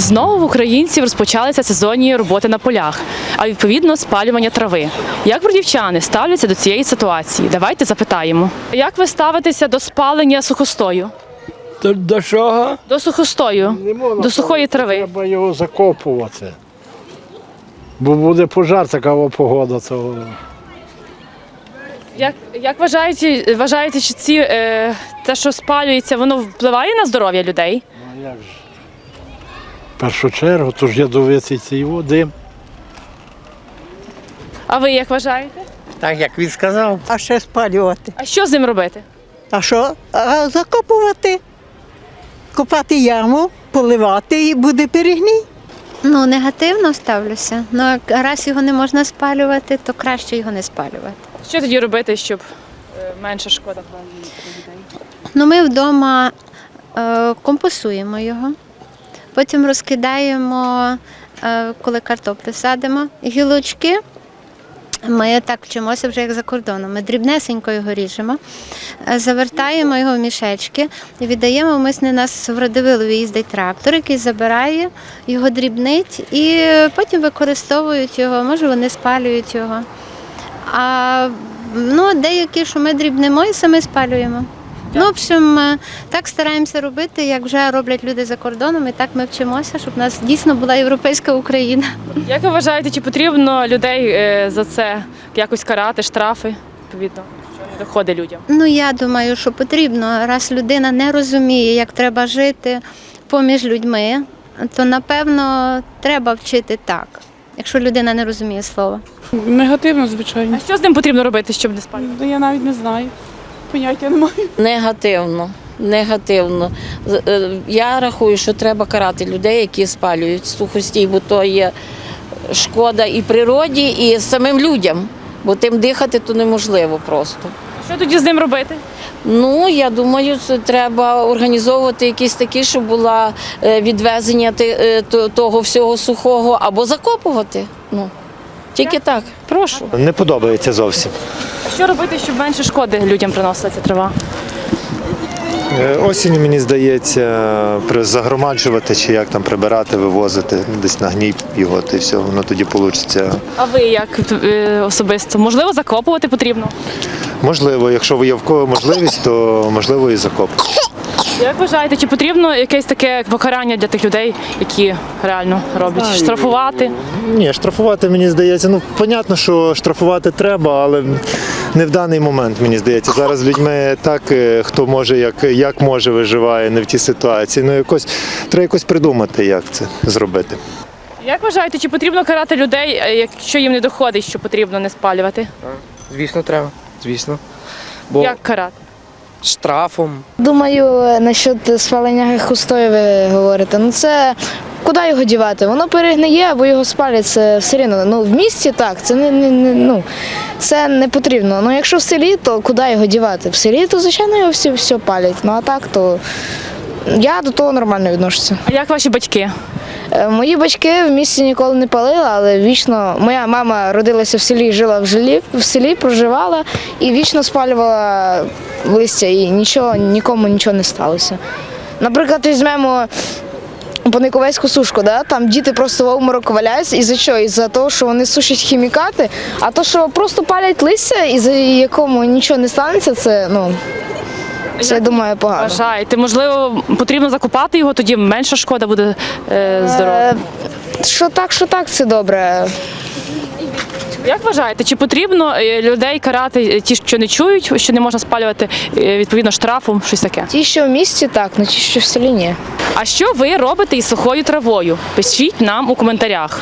Знову в українців розпочалися сезонні роботи на полях, а відповідно спалювання трави. Як бродівчани ставляться до цієї ситуації? Давайте запитаємо. Як ви ставитеся до спалення сухостою? До, до чого? До сухостою, Не можна до сухої трави. Треба його закопувати. Бо буде пожар, така погода. То... Як, як вважаєте, вважаєте, що ці е, те, що спалюється, воно впливає на здоров'я людей? Ну, як же? В першу чергу, то ж ядовитий цей води. А ви як вважаєте? Так як він сказав. А ще спалювати. А що з ним робити? А що? А закопувати, копати яму, поливати і буде перегній. Ну, негативно ставлюся. Ну, раз його не можна спалювати, то краще його не спалювати. Що тоді робити, щоб е, менша шкода була? Ну, ми вдома е, компостуємо його, потім розкидаємо, е, коли картоплю садимо, гілочки. Ми так вчимося вже як за кордоном. Ми дрібнесенько його ріжемо, е, завертаємо його в мішечки і віддаємо. Ми на нас в Радивилові їздить трактор, який забирає його дрібнить і потім використовують його, може вони спалюють його. А ну, деякі, що ми дрібнемо і самі спалюємо. Ну, в общем, е, так стараємося робити, як вже роблять люди за кордоном, і так ми вчимося, щоб в нас дійсно була європейська Україна. Як ви вважаєте, чи потрібно людей е, за це якось карати, штрафи? Відповідно, що не доходить людям? Ну, я думаю, що потрібно, раз людина не розуміє, як треба жити поміж людьми, то напевно треба вчити так, якщо людина не розуміє слова. Негативно, звичайно. А що з ним потрібно робити, щоб не спалювати? Ну, Я навіть не знаю. Поняття немає. Негативно. Негативно. Е, Я рахую, що треба карати людей, які спалюють сухостій, бо то є шкода і природі, і самим людям. Бо тим дихати то неможливо просто. Що тоді з ним робити? Ну, я думаю, це треба організовувати якісь такі, щоб була е, відвезення е, то- того всього сухого або закопувати. Ну, тільки так. Прошу. Не подобається зовсім. Що робити, щоб менше шкоди людям приносила ця трава? Е, Осінь, мені здається, загромаджувати чи як там прибирати, вивозити десь на гній його, і все, воно тоді вийде. А ви як е, особисто? Можливо, закопувати потрібно? Можливо, якщо є в кого можливість, то можливо і закоп. Як вважаєте, чи потрібно якесь таке покарання для тих людей, які реально роблять? Штрафувати? Ні, штрафувати мені здається. Ну, понятно, що штрафувати треба, але не в даний момент, мені здається. Зараз з людьми так, е, хто може, як, як може, виживає, не в тій ситуації. Ну, якось треба якось придумати, як це зробити. Як вважаєте, чи потрібно карати людей, е, якщо їм не доходить, що потрібно не спалювати? Звісно, треба. Звісно. Бо Як карати? Штрафом. Думаю, насчет спалення хустою ви говорите. Ну це куди його дівати? Воно перегниє або його спалять, це все рівно. Ну в місті так, це не, не, не ну це не потрібно. Ну якщо в селі, то куди його дівати? В селі, то звичайно його всі все палять. Ну а так, то я до того нормально відношуся. А як ваші батьки? Е, Мої батьки в місті ніколи не палили, але вічно моя мама родилася в селі, жила в селі, в селі, проживала і вічно спалювала листя, і нічого, нікому нічого не сталося. Наприклад, візьмемо Паниковецьку сушку, да? там діти просто в обморок валяються. І за що? І за те, що вони сушать хімікати, а то, що просто палять листя, і за якому нічого не станеться, це ну. Це, я думаю, погано. Вважаєте, можливо, потрібно закопати його, тоді менша шкода буде е, здоров'я. Е, Що так, що так, це добре. Як вважаєте, чи потрібно е, людей карати е, ті, що не чують, що не можна спалювати відповідно штрафом, щось таке? Ті, що в місті, так, ну ті, що в селі ні. А що ви робите із сухою травою? Пишіть нам у коментарях.